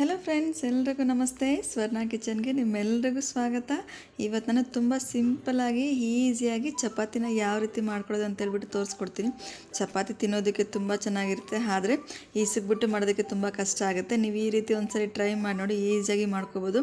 Hello friends ಎಲ್ರಿಗೂ ನಮಸ್ತೆ. ಸ್ವರ್ಣ ಕಿಚನ್ಗೆ ನಿಮ್ಮೆಲ್ರಿಗೂ ಸ್ವಾಗತ. ಇವತ್ತು ನಾನು ತುಂಬ ಸಿಂಪಲಾಗಿ ಈಸಿಯಾಗಿ ಚಪಾತಿನ ಯಾವ ರೀತಿ ಮಾಡ್ಕೊಳ್ಳೋದು ಅಂತ ಹೇಳ್ಬಿಟ್ಟು ತೋರಿಸ್ಕೊಡ್ತೀನಿ. ಚಪಾತಿ ತಿನ್ನೋದಕ್ಕೆ ತುಂಬ ಚೆನ್ನಾಗಿರುತ್ತೆ, ಆದರೆ ಈಸಿಗ್ಬಿಟ್ಟು ಮಾಡೋದಕ್ಕೆ ತುಂಬ ಕಷ್ಟ ಆಗುತ್ತೆ. ನೀವು ಈ ರೀತಿ ಒಂದ್ಸರಿ ಟ್ರೈ ಮಾಡಿ ನೋಡಿ ಈಸಿಯಾಗಿ ಮಾಡ್ಕೋಬೋದು.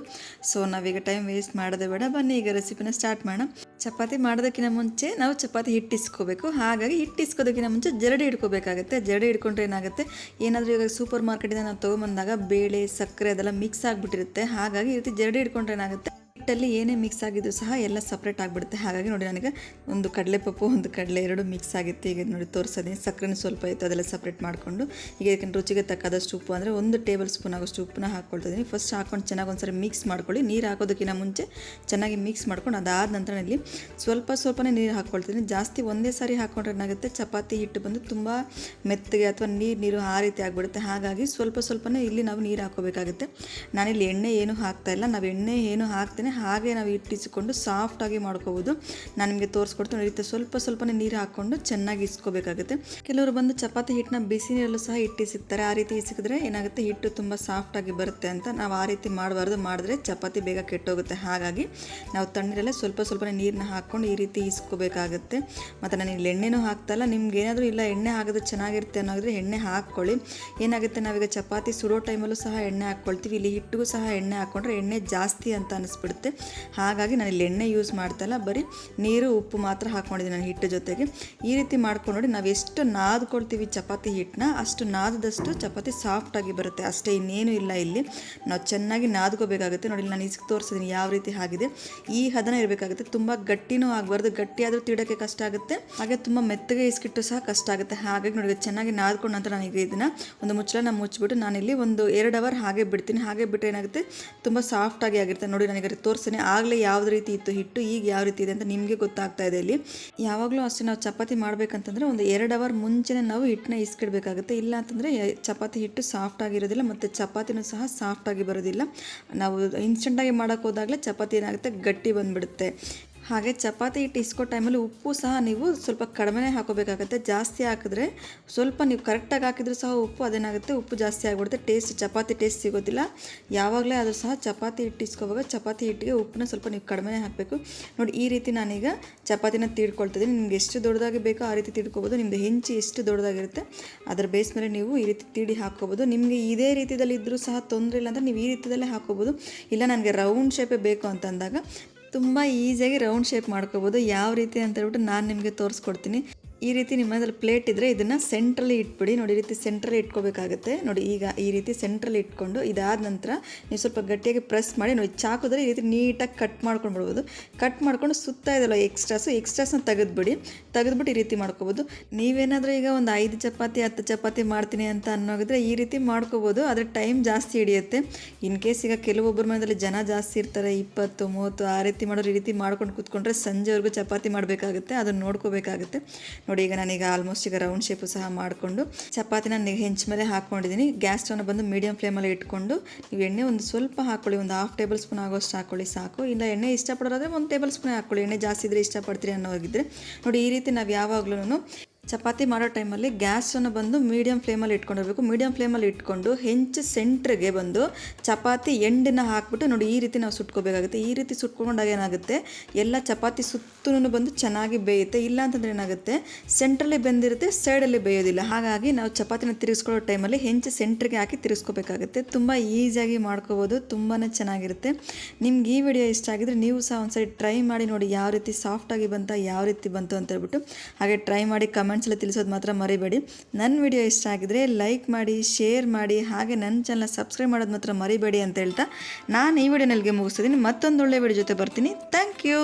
ಸೊ ನಾವೀಗ ಟೈಮ್ ವೇಸ್ಟ್ ಮಾಡೋದೇ ಬೇಡ. ಬನ್ನಿ, ಈಗ ರೆಸಿಪಿನ ಸ್ಟಾರ್ಟ್ ಮಾಡೋಣ. ಚಪಾತಿ ಮಾಡೋದಕ್ಕಿಂತ ಮುಂಚೆ ನಾವು ಚಪಾತಿ ಹಿಟ್ಟು ಇಸ್ಕೋಬೇಕು ಹಾಗಾಗಿ ಹಿಟ್ಟು ಇಸ್ಕೋದಕ್ಕಿಂತ ಮುಂಚೆ ಜರಡಿ ಹಿಡ್ಕೋಬೇಕಾಗುತ್ತೆ. ಜರಡಿ ಹಿಡ್ಕೊಂಡ್ರೆ ಏನಾಗುತ್ತೆ? ಏನಾದರೂ ಇವಾಗ ಸೂಪರ್ ಮಾರ್ಕೆಟಿಂದ ನಾವು ತೊಗೊಂಬಂದಾಗ ಬೇಳೆ ಸಕ್ಕರೆ ಅದೆಲ್ಲ ಮಿಕ್ಸ್ ಆಗಿಬಿಟ್ಟಿರುತ್ತೆ. ಹಾಗಾಗಿ ಈ ರೀತಿ ಜರಡಿ ಹಿಡ್ಕೊಂಡ್ರೆ ಏನಾಗುತ್ತೆ? ಹಿಟ್ಟಲ್ಲಿ ಏನೇ ಮಿಕ್ಸ್ ಆಗಿದ್ದು ಸಹ ಎಲ್ಲ ಸಪ್ರೇಟ್ ಆಗಿಬಿಡುತ್ತೆ. ಹಾಗಾಗಿ ನೋಡಿ ನನಗೆ ಒಂದು ಕಡಲೆ ಪಪ್ಪು ಒಂದು ಕಡಲೆ ಎರಡು ಮಿಕ್ಸ್ ಆಗಿತ್ತು. ಈಗ ನೋಡಿ ತೋರಿಸೋದೇ ಸಕ್ಕರೆನೂ ಸ್ವಲ್ಪ ಇತ್ತು ಅದೆಲ್ಲ ಸಪ್ರೇಟ್ ಮಾಡಿಕೊಂಡು. ಈಗ ಇದಕ್ಕೆ ರುಚಿಗೆ ತಕ್ಕಾದಷ್ಟು ಉಪ್ಪು ಅಂದರೆ ಒಂದು ಟೇಬಲ್ ಸ್ಪೂನ್ ಆಗೋಷ್ಟು ಉಪ್ಪನ್ನ ಹಾಕ್ಕೊಳ್ತಿದ್ದೀನಿ ಫಸ್ಟ್ ಹಾಕೊಂಡು ಚೆನ್ನಾಗಿ ಒಂದ್ಸರಿ ಮಿಕ್ಸ್ ಮಾಡ್ಕೊಳ್ಳಿ. ನೀರು ಹಾಕೋದಕ್ಕಿಂತ ಮುಂಚೆ ಚೆನ್ನಾಗಿ ಮಿಕ್ಸ್ ಮಾಡ್ಕೊಂಡು ಅದಾದ ನಂತರ ಇಲ್ಲಿ ಸ್ವಲ್ಪ ಸ್ವಲ್ಪನೇ ನೀರು ಹಾಕ್ಕೊಳ್ತೀನಿ ಜಾಸ್ತಿ ಒಂದೇ ಸಾರಿ ಹಾಕ್ಕೊಂಡ್ರೆ ಏನಾಗುತ್ತೆ? ಚಪಾತಿ ಹಿಟ್ಟು ಬಂದು ತುಂಬ ಮೆತ್ತಗೆ ಅಥವಾ ನೀರು ನೀರು ಆ ರೀತಿ ಆಗಿಬಿಡುತ್ತೆ. ಹಾಗಾಗಿ ಸ್ವಲ್ಪ ಸ್ವಲ್ಪನೇ ಇಲ್ಲಿ ನಾವು ನೀರು ಹಾಕೋಬೇಕಾಗುತ್ತೆ. ನಾನಿಲ್ಲಿ ಎಣ್ಣೆ ಏನು ಹಾಕ್ತಾ ಇಲ್ಲ. ನಾವು ಎಣ್ಣೆ ಏನು ಹಾಕ್ತೇನೆ ಹಾಗೆ ನಾವು ಇಟ್ಟಿಸಿಕೊಂಡು ಸಾಫ್ಟಾಗಿ ಮಾಡ್ಕೋಬೋದು. ನಾನು ನಿಮಗೆ ತೋರಿಸ್ಕೊಡ್ತೀನಿ ರೀತಿ ಸ್ವಲ್ಪ ಸ್ವಲ್ಪನೇ ನೀರು ಹಾಕ್ಕೊಂಡು ಚೆನ್ನಾಗಿ ಇಸ್ಕೋಬೇಕಾಗುತ್ತೆ. ಕೆಲವರು ಬಂದು ಚಪಾತಿ ಹಿಟ್ಟನ್ನ ಬಿಸಿ ನೀರಲ್ಲೂ ಸಹ ಇಟ್ಟಿಸಿಕ್ತಾರೆ ಆ ರೀತಿ ಇಸಿಕಿದ್ರೆ ಏನಾಗುತ್ತೆ, ಹಿಟ್ಟು ತುಂಬ ಸಾಫ್ಟಾಗಿ ಬರುತ್ತೆ ಅಂತ ನಾವು ಆ ರೀತಿ ಮಾಡಬಾರ್ದು. ಮಾಡಿದ್ರೆ ಚಪಾತಿ ಬೇಗ ಕೆಟ್ಟೋಗುತ್ತೆ. ಹಾಗಾಗಿ ನಾವು ತಣ್ಣೀರಲ್ಲೇ ಸ್ವಲ್ಪ ಸ್ವಲ್ಪನೇ ನೀರನ್ನ ಹಾಕ್ಕೊಂಡು ಈ ರೀತಿ ಇಸ್ಕೋಬೇಕಾಗುತ್ತೆ. ಮತ್ತು ನಾನು ಇಲ್ಲಿ ಎಣ್ಣೆನೂ ಹಾಕ್ತಾಯಿಲ್ಲ ನಿಮ್ಗೆ ಏನಾದರೂ ಇಲ್ಲ ಎಣ್ಣೆ ಹಾಕೋದು ಚೆನ್ನಾಗಿರುತ್ತೆ ಅನ್ನೋದ್ರೆ ಎಣ್ಣೆ ಹಾಕ್ಕೊಳ್ಳಿ. ಏನಾಗುತ್ತೆ, ನಾವೀಗ ಚಪಾತಿ ಸುಡೋ ಟೈಮಲ್ಲೂ ಸಹ ಎಣ್ಣೆ ಹಾಕ್ಕೊಳ್ತೀವಿ. ಇಲ್ಲಿ ಹಿಟ್ಟಿಗೂ ಸಹ ಎಣ್ಣೆ ಹಾಕ್ಕೊಂಡ್ರೆ ಎಣ್ಣೆ ಜಾಸ್ತಿ ಅಂತ ಅನಿಸ್ಬಿಡುತ್ತೆ. ಹಾಗಾಗಿ ನಾನು ಇಲ್ಲಿ ಎಣ್ಣೆ ಯೂಸ್ ಮಾಡ್ತಾಯಿಲ್ಲ ಬರೀ ನೀರು, ಉಪ್ಪು ಮಾತ್ರ ಹಾಕ್ಕೊಂಡಿದ್ದೀನಿ ನಾನು ಹಿಟ್ಟು ಜೊತೆಗೆ. ಈ ರೀತಿ ಮಾಡ್ಕೊಂಡು ನೋಡಿ, ನಾವು ಎಷ್ಟು ನಾದ್ಕೊಳ್ತೀವಿ ಚಪಾತಿ ಹಿಟ್ಟನ್ನ ಅಷ್ಟು ನಾದದಷ್ಟು ಚಪಾತಿ ಸಾಫ್ಟಾಗಿ ಬರುತ್ತೆ. ಅಷ್ಟೇ ಇನ್ನೇನು ಇಲ್ಲ ಇಲ್ಲಿ. ನಾವು ಚೆನ್ನಾಗಿ ನಾದ್ಕೋಬೇಕಾಗುತ್ತೆ. ನೋಡಿ ನಾನು ಇಸ್ಕ್ ತೋರಿಸಿದ್ದೀನಿ ಯಾವ ರೀತಿ ಆಗಿದೆ ಈ ಹದನ ಇರಬೇಕಾಗುತ್ತೆ. ತುಂಬ ಗಟ್ಟಿನೂ ಆಗಬಾರ್ದು. ಗಟ್ಟಿಯಾದರೂ ತಿಡೋಕ್ಕೆ ಕಷ್ಟ ಆಗುತ್ತೆ. ಹಾಗೆ ತುಂಬ ಮೆತ್ತಗೆ ಇಸ್ಕಿಟ್ಟು ಸಹ ಕಷ್ಟ ಆಗುತ್ತೆ. ಹಾಗಾಗಿ ನೋಡಿ ಚೆನ್ನಾಗಿ ನಾದ್ಕೊಂಡ ನಂತರ ನನಗೆ ಇದನ್ನು ಒಂದು ಮುಚ್ಚಳನ ಮುಚ್ಚಿಬಿಟ್ಟು ನಾನಿಲ್ಲಿ ಒಂದು ಎರಡು ಅವರ್ ಹಾಗೆ ಬಿಡ್ತೀನಿ. ಹಾಗೆ ಬಿಟ್ಟು ಏನಾಗುತ್ತೆ? ತುಂಬ ಸಾಫ್ಟಾಗಿ ಆಗಿರುತ್ತೆ. ನೋಡಿ, ನನಗೆ ತೋರಿಸ್ತೀನಿ ಆಗಲೇ ಯಾವ್ದು ರೀತಿ ಇತ್ತು ಹಿಟ್ಟು, ಈಗ ಯಾವ ರೀತಿ ಇದೆ ಅಂತ ನಿಮಗೆ ಗೊತ್ತಾಗ್ತಾ ಇದೆ ಇಲ್ಲಿ. ಯಾವಾಗಲೂ ಅಷ್ಟೇ ನಾವು ಚಪಾತಿ ಮಾಡಬೇಕಂತಂದರೆ ಒಂದು ಎರಡು ಅವರ್ ಮುಂಚೆನೇ ನಾವು ಹಿಟ್ಟನ್ನ ಇಸ್ಕಿಡ್ಬೇಕಾಗುತ್ತೆ. ಇಲ್ಲ ಅಂತಂದರೆ ಚಪಾತಿ ಹಿಟ್ಟು ಸಾಫ್ಟ್ ಆಗಿರೋದಿಲ್ಲ ಮತ್ತು ಚಪಾತಿನೂ ಸಹ ಸಾಫ್ಟಾಗಿ ಬರೋದಿಲ್ಲ. ನಾವು ಇನ್ಸ್ಟೆಂಟಾಗಿ ಮಾಡೋಕ್ಕೆ ಹೋದಾಗಲೇ ಚಪಾತಿ ಏನಾಗುತ್ತೆ, ಗಟ್ಟಿ ಬಂದುಬಿಡುತ್ತೆ. ಹಾಗೆ ಚಪಾತಿ ಹಿಟ್ಟು ಇಸ್ಕೋ ಟೈಮಲ್ಲಿ ಉಪ್ಪು ಸಹ ನೀವು ಸ್ವಲ್ಪ ಕಡಿಮೆನೇ ಹಾಕೋಬೇಕಾಗುತ್ತೆ. ಜಾಸ್ತಿ ಹಾಕಿದ್ರೆ ಸ್ವಲ್ಪ ನೀವು ಕರೆಕ್ಟಾಗಿ ಹಾಕಿದ್ರೂ ಸಹ ಉಪ್ಪು ಅದೇನಾಗುತ್ತೆ, ಉಪ್ಪು ಜಾಸ್ತಿ ಆಗಿಬಿಡುತ್ತೆ. ಟೇಸ್ಟ್, ಚಪಾತಿ ಟೇಸ್ಟ್ ಸಿಗೋದಿಲ್ಲ. ಯಾವಾಗಲೇ ಆದರೂ ಸಹ ಚಪಾತಿ ಹಿಟ್ಟು ಇಸ್ಕೋವಾಗ ಚಪಾತಿ ಹಿಟ್ಟಿಗೆ ಉಪ್ಪನ್ನ ಸ್ವಲ್ಪ ನೀವು ಕಡಿಮೆನೇ ಹಾಕಬೇಕು. ನೋಡಿ, ಈ ರೀತಿ ನಾನೀಗ ಚಪಾತಿನ ತೀಡ್ಕೊಳ್ತಿದ್ದೀನಿ. ನಿಮ್ಗೆ ಎಷ್ಟು ದೊಡ್ಡದಾಗಿ ಬೇಕೋ ಆ ರೀತಿ ತಿಳ್ಕೋಬೋದು ನಿಮ್ಮದು ಹೆಂಚಿ ಎಷ್ಟು ದೊಡ್ಡದಾಗಿರುತ್ತೆ, ಅದರ ಬೇಸ್ ಮೇಲೆ ನೀವು ಈ ರೀತಿ ತೀಡಿ ಹಾಕ್ಕೋಬೋದು. ನಿಮಗೆ ಇದೇ ರೀತಿಯಲ್ಲಿ ಇದ್ದರೂ ಸಹ ತೊಂದರೆ ಇಲ್ಲ ಅಂದರೆ ನೀವು ಈ ರೀತಿಯಲ್ಲೇ ಹಾಕ್ಕೋಬೋದು. ಇಲ್ಲ, ನನಗೆ ರೌಂಡ್ ಶೇಪೇ ಬೇಕು ಅಂತಂದಾಗ ತುಂಬ ಈಸಿಯಾಗಿ ರೌಂಡ್ ಶೇಪ್ ಮಾಡ್ಕೋಬೋದು. ಯಾವ ರೀತಿ ಅಂತ ಹೇಳ್ಬಿಟ್ಟು ನಾನು ನಿಮಗೆ ತೋರಿಸ್ಕೊಡ್ತೀನಿ. ಈ ರೀತಿ ನಿಮ್ಮ ಮನೇಲಿ ಪ್ಲೇಟ್ ಇದ್ದರೆ ಇದನ್ನು ಸೆಂಟ್ರಲ್ಲಿ ಇಟ್ಬಿಡಿ. ನೋಡಿ, ಈ ರೀತಿ ಸೆಂಟ್ರಲ್ಲಿ ಇಟ್ಕೋಬೇಕಾಗುತ್ತೆ. ನೋಡಿ, ಈಗ ಈ ರೀತಿ ಸೆಂಟ್ರಲ್ಲಿ ಇಟ್ಕೊಂಡು ಇದಾದ ನಂತರ ನೀವು ಸ್ವಲ್ಪ ಗಟ್ಟಿಯಾಗಿ ಪ್ರೆಸ್ ಮಾಡಿ, ನೋಡಿ, ಚಾಕುದ್ರೆ ಈ ರೀತಿ ನೀಟಾಗಿ ಕಟ್ ಮಾಡ್ಕೊಂಡು ಬಿಡ್ಬೋದು ಕಟ್ ಮಾಡ್ಕೊಂಡು ಸುತ್ತ ಇದಲ್ಲ ಎಕ್ಸ್ಟ್ರಾಸು ಎಕ್ಸ್ಟ್ರಾಸ್ನ ತೆಗೆದ್ಬಿಡಿ. ತೆಗೆದ್ಬಿಟ್ಟು ಈ ರೀತಿ ಮಾಡ್ಕೋಬೋದು. ನೀವೇನಾದರೂ ಈಗ ಒಂದು ಐದು ಚಪಾತಿ, ಹತ್ತು ಚಪಾತಿ ಮಾಡ್ತೀನಿ ಅಂತ ಅನ್ನೋಗಿದ್ರೆ ಈ ರೀತಿ ಮಾಡ್ಕೋಬೋದು. ಆದರೆ ಟೈಮ್ ಜಾಸ್ತಿ ಹಿಡಿಯುತ್ತೆ. ಇನ್ ಕೇಸ್ ಈಗ ಕೆಲವೊಬ್ಬರ ಮನೆಯಲ್ಲಿ ಜನ ಜಾಸ್ತಿ ಇರ್ತಾರೆ, ಇಪ್ಪತ್ತು, ಮೂವತ್ತು, ಆ ರೀತಿ ಮಾಡೋರು ಈ ರೀತಿ ಮಾಡ್ಕೊಂಡು ಕೂತ್ಕೊಂಡ್ರೆ ಸಂಜೆವರೆಗೂ ಚಪಾತಿ ಮಾಡಬೇಕಾಗುತ್ತೆ. ಅದನ್ನು ನೋಡ್ಕೋಬೇಕಾಗುತ್ತೆ. ನೋಡಿ, ಈಗ ನಾನೀಗ ಆಲ್ಮೋಸ್ಟ್ ಈಗ ರೌಂಡ್ ಶೇಪು ಸಹ ಮಾಡಿಕೊಂಡು ಚಪಾತಿನ ಹೆಂಚ ಮೇಲೆ ಹಾಕ್ಕೊಂಡಿದ್ದೀನಿ ಗ್ಯಾಸ್ ಸ್ಟವ್ನ ಬಂದು ಮೀಡಿಯಂ ಫ್ಲೇಮಲ್ಲಿ ಇಟ್ಕೊಂಡು ನೀವು ಎಣ್ಣೆ ಒಂದು ಸ್ವಲ್ಪ ಹಾಕ್ಕೊಳ್ಳಿ ಒಂದು ಹಾಫ್ ಟೇಬಲ್ ಸ್ಪೂನ್ ಆಗೋಷ್ಟು ಹಾಕ್ಕೊಳ್ಳಿ ಸಾಕು. ಇಲ್ಲ, ಎಣ್ಣೆ ಇಷ್ಟಪಡೋದಾದ್ರೆ ಒಂದು ಟೇಬಲ್ ಸ್ಪೂನ್ ಹಾಕ್ಕೊಳ್ಳಿ ಎಣ್ಣೆ ಜಾಸ್ತಿ ಇದ್ರೆ ಇಷ್ಟಪಡ್ತೀರಿ ಅನ್ನೋಗಿದ್ರೆ ನೋಡಿ, ಈ ರೀತಿ ನಾವು ಯಾವಾಗಲೂ ಚಪಾತಿ ಮಾಡೋ ಟೈಮಲ್ಲಿ ಗ್ಯಾಸನ್ನು ಬಂದು ಮೀಡಿಯಂ ಫ್ಲೇಮಲ್ಲಿ ಇಟ್ಕೊಂಡಿರ್ಬೇಕು. ಮೀಡಿಯಂ ಫ್ಲೇಮಲ್ಲಿ ಇಟ್ಕೊಂಡು ಹೆಂಚು ಸೆಂಟ್ರಿಗೆ ಬಂದು ಚಪಾತಿ ಎಂಡನ್ನು ಹಾಕ್ಬಿಟ್ಟು ನೋಡಿ ಈ ರೀತಿ ನಾವು ಸುಟ್ಕೋಬೇಕಾಗುತ್ತೆ. ಈ ರೀತಿ ಸುಟ್ಕೊಂಡಾಗ ಏನಾಗುತ್ತೆ? ಎಲ್ಲ ಚಪಾತಿ ಸುತ್ತಲೂ ಬಂದು ಚೆನ್ನಾಗಿ ಬೇಯುತ್ತೆ. ಇಲ್ಲ ಅಂತಂದ್ರೆ ಏನಾಗುತ್ತೆ? ಸೆಂಟ್ರಲ್ಲಿ ಬೆಂದಿರುತ್ತೆ, ಸೈಡಲ್ಲಿ ಬೇಯೋದಿಲ್ಲ. ಹಾಗಾಗಿ ನಾವು ಚಪಾತಿನ ತಿರುಗಿಸ್ಕೊಳ್ಳೋ ಟೈಮಲ್ಲಿ ಹೆಂಚು ಸೆಂಟ್ರಿಗೆ ಹಾಕಿ ತಿರುಗಿಸ್ಕೋಬೇಕಾಗುತ್ತೆ. ತುಂಬ ಈಸಿಯಾಗಿ ಮಾಡ್ಕೋಬೋದು. ತುಂಬಾ ಚೆನ್ನಾಗಿರುತ್ತೆ. ನಿಮ್ಗೆ ಈ ವಿಡಿಯೋ ಇಷ್ಟ ಆಗಿದ್ರೆ ನೀವು ಸಹ ಒಂದ್ಸರಿ ಟ್ರೈ ಮಾಡಿ ನೋಡಿ ಯಾವ ರೀತಿ ಸಾಫ್ಟಾಗಿ ಬಂತ, ಯಾವ ರೀತಿ ಬಂತು ಅಂತ ಹೇಳ್ಬಿಟ್ಟು ಹಾಗೆ ಟ್ರೈ ಮಾಡಿ ಕಮೆಂಟ್ ಕಮೆಂಟ್ಸಲ್ಲಿ ತಿಳಿಸೋದು ಮಾತ್ರ ಮರಿಬೇಡಿ. ನನ್ನ ವಿಡಿಯೋ ಇಷ್ಟ ಆಗಿದ್ರೆ ಲೈಕ್ ಮಾಡಿ, ಶೇರ್ ಮಾಡಿ, ಹಾಗೆ ನನ್ನ ಚಾನಲ್ ಸಬ್ಸ್ಕ್ರೈಬ್ ಮಾಡೋದು ಮಾತ್ರ ಮರಿಬೇಡಿ ಅಂತ ಹೇಳ್ತಾ ನಾನು ಈ ವಿಡಿಯೋನಲ್ಲಿಗೆ ಮುಗಿಸ್ತಿದ್ದೀನಿ. ಮತ್ತೊಂದು ಒಳ್ಳೆ ವಿಡಿಯೋ ಜೊತೆ ಬರ್ತೀನಿ. Thank you